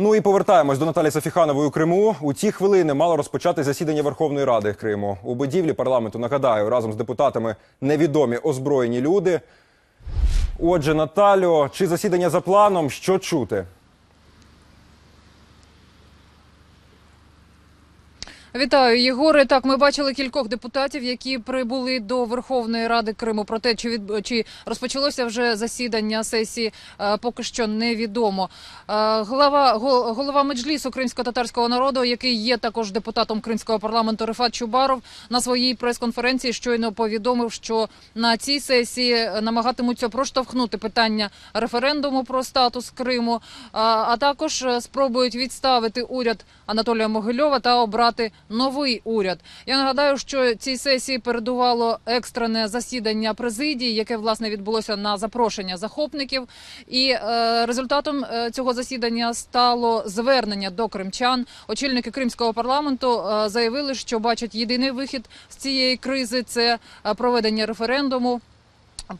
Ну і повертаємось до Наталі Софіханової у Криму. У ці хвилини мало розпочати засідання Верховної Ради Криму. У будівлі парламенту нагадаю разом з депутатами невідомі озброєні люди. Отже, Наталю, чи засідання за планом? Що чути? Вітаю, Єгоре. Так, ми бачили кількох депутатів, які прибули до Верховної Ради Криму. Про те, чи від чи розпочалося вже засідання сесії, е, поки що невідомо. Е, Голова го- голова меджлісу кримсько-татарського народу, який є також депутатом кримського парламенту Рифат Чубаров, на своїй прес-конференції щойно повідомив, що на цій сесії намагатимуться проштовхнути питання референдуму про статус Криму, а, також е, спробують відставити уряд Анатолія Могильова та обрати новий уряд. Я нагадаю, що цій сесії передувало екстрене засідання президії, яке власне відбулося на запрошення захопників. І е, результатом е, цього засідання стало звернення до кримчан. Очільники кримського парламенту е, заявили, що бачать єдиний вихід з цієї кризи це е, проведення референдуму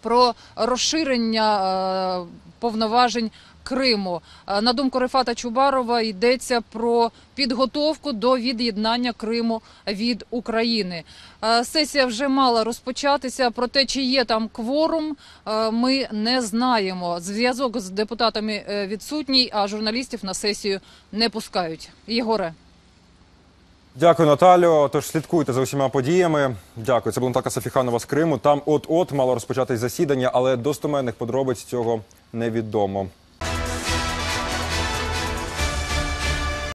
про розширення е, повноважень Криму. Е, На думку Рефата Чубарова, йдеться про підготовку до від'єднання Криму від України. Е, Сесія вже мала розпочатися. Про те, чи є там кворум, ми не знаємо. Зв'язок з депутатами відсутній, а журналістів на сесію не пускають. Єгоре. Дякую, Наталю. Тож слідкуйте за усіма подіями. Дякую. Це була Наталка Сафіханова з Криму. Там от-от мало розпочатись засідання, але достоменних подробиць цього невідомо.